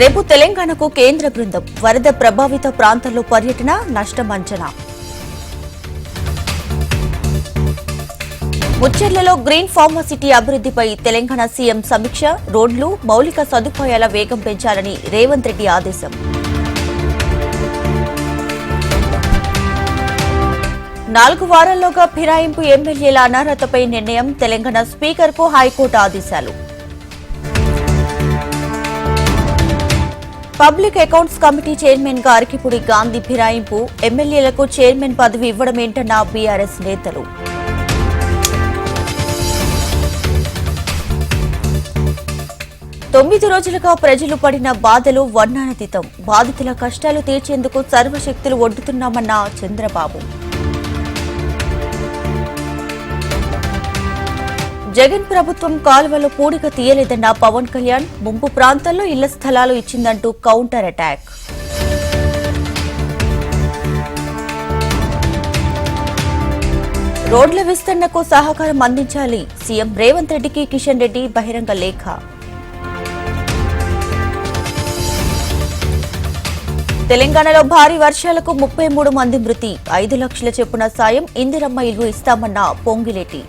రేపు తెలంగాణకు కేంద్ర బృందం వరద ప్రభావిత ప్రాంతాల్లో పర్యటన నష్టం అంచనా. ముచ్చెర్లలో గ్రీన్ ఫార్మాసిటీ అభివృద్ధిపై తెలంగాణ సీఎం సమీక్ష రోడ్లు మౌలిక సదుపాయాల వేగం పెంచాలని రేవంత్ రెడ్డి ఆదేశం. నాలుగు వారాల్లోగా ఫిరాయింపు ఎమ్మెల్యేల అనర్హతపై నిర్ణయం తెలంగాణ స్పీకర్కు హైకోర్టు ఆదేశాలు. పబ్లిక్ అకౌంట్స్ కమిటీ చైర్మన్గా అరకిపుడి గాంధీ ఫిరాయింపు ఎమ్మెల్యేలకు చైర్మన్ పదవి ఇవ్వడమేంటన్న బీఆర్ఎస్ నేతలు. తొమ్మిది రోజులుగా ప్రజలు పడిన బాధలు వర్ణానతీతం బాధితుల కష్టాలు తీర్చేందుకు సర్వశక్తులు ఒడ్డుతున్నామన్న చంద్రబాబు. జగన్ ప్రభుత్వం కాలువలో పూడిక తీయలేదన్న పవన్ కళ్యాణ్ ముంపు ప్రాంతాల్లో ఇళ్ళ స్థలాలు ఇచ్చిందంటూ కౌంటర్ అటాక్. రోడ్ల విస్తరణకు సహకారం అందించాలి. సీఎం రేవంత్ రెడ్డికి కిషన్ రెడ్డి బహిరంగ లేఖ. తెలంగాణలో భారీ వర్షాలకు ముప్పై మూడు మంది మృతి. ఐదు లక్షల చెప్పున సాయం ఇందిరమ్మ ఇల్లు ఇస్తామన్న పొంగిలేటి.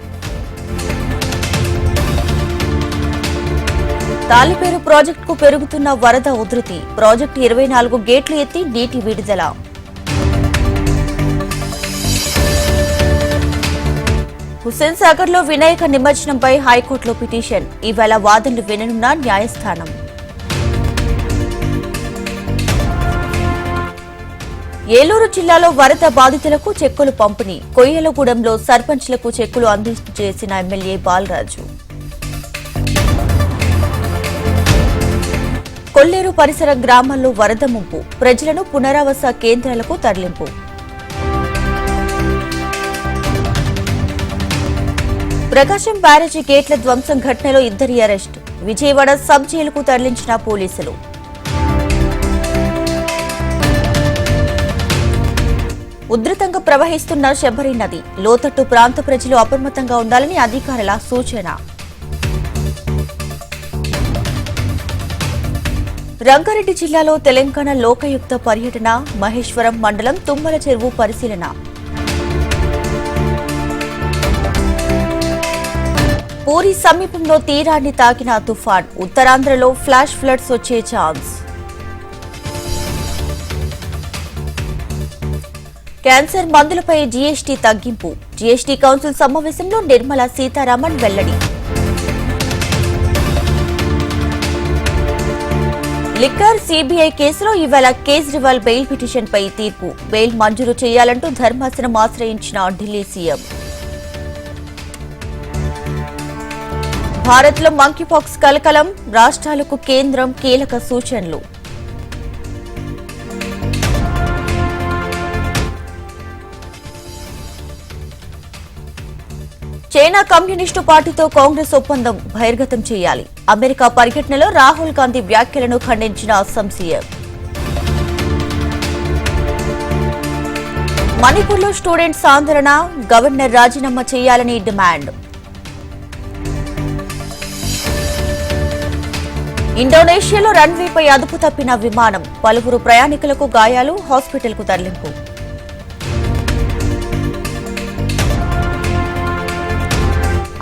తాలిపేరు ప్రాజెక్టుకు పెరుగుతున్న వరద ఉధృతి. ప్రాజెక్టు ఇరవై నాలుగు గేట్లు ఎత్తి నీటి విడుదల. హుస్సేన్ సాగర్లో వినాయక నిమజ్జనంపై హైకోర్టులో పిటిషన్. ఇవాళ వాదనలు విననున్న న్యాయస్థానం. ఏలూరు జిల్లాలో వరద బాధితులకు చెక్కులు పంపిణీ. కొయ్యలగూడెంలో సర్పంచ్లకు చెక్కులు అందజేసిన ఎమ్మెల్యే బాలరాజు. కొల్లేరు పరిసర గ్రామాల్లో వరద ముంపు ప్రజలను పునరావాస కేంద్రాలకు తరలింపు. ప్రకాశం బ్యారేజీ గేట్ల ధ్వంసం ఘటనలో ఇద్దరి అరెస్ట్ విజయవాడ సబ్ జైలుకు తరలించిన పోలీసులు. ఉధృతంగా ప్రవహిస్తున్న శబరి నది లోతట్టు ప్రాంత ప్రజలు అప్రమత్తంగా ఉండాలని అధికారుల సూచన. రంగారెడ్డి జిల్లాలో తెలంగాణ లోకయుక్త పర్యటన మహేశ్వరం మండలం తుమ్మల చెరువు పరిశీలన. పూరి సమీపంలో తీరాన్ని తాకిన తుఫాన్ ఉత్తరాంధ్రలో ఫ్లాష్ ఫ్లడ్స్ వచ్చే ఛాన్స్. క్యాన్సర్ మందులపై జీఎస్టీ తగ్గింపు జీఎస్టీ కౌన్సిల్ సమావేశంలో నిర్మలా సీతారామన్ వెల్లడి. లిక్కర్ సిబిఐ కేసులో ఇవాళ కేజ్రీవాల్ బెయిల్ పిటిషన్పై తీర్పు. బెయిల్ మంజూరు చేయాలంటూ ధర్మాసనం ఆశ్రయించిన ఢిల్లీ సీఎం. భారత్లో మంకీపాక్స్ కలకలం రాష్ట్రాలకు కేంద్రం కీలక సూచనలు. చైనా కమ్యూనిస్టు పార్టీతో కాంగ్రెస్ ఒప్పందం బహిర్గతం చేయాలి. అమెరికా పర్యటనలో రాహుల్ గాంధీ వ్యాఖ్యలను ఖండించిన అస్సాం సీఎం. మణిపూర్లో స్టూడెంట్స్ ఆందోళన గవర్నర్ రాజీనామా చేయాలని డిమాండ్. ఇండోనేషియాలో రన్వేపై అదుపు తప్పిన విమానం పలువురు ప్రయాణికులకు గాయాలు హాస్పిటల్కు తరలింపు.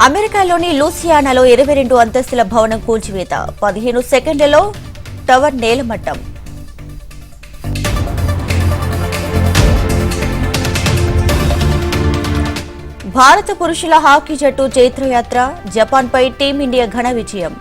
అమెరికాలోని లూసియానాలో ఇరవై రెండు అంతస్తుల భవనం కూల్చివేత. పదిహేను సెకండ్లలో టవర్ నేలమట్టం. భారత పురుషుల హాకీ జట్టు చైత్రయాత్ర జపాన్పై టీమిండియా ఘన విజయం.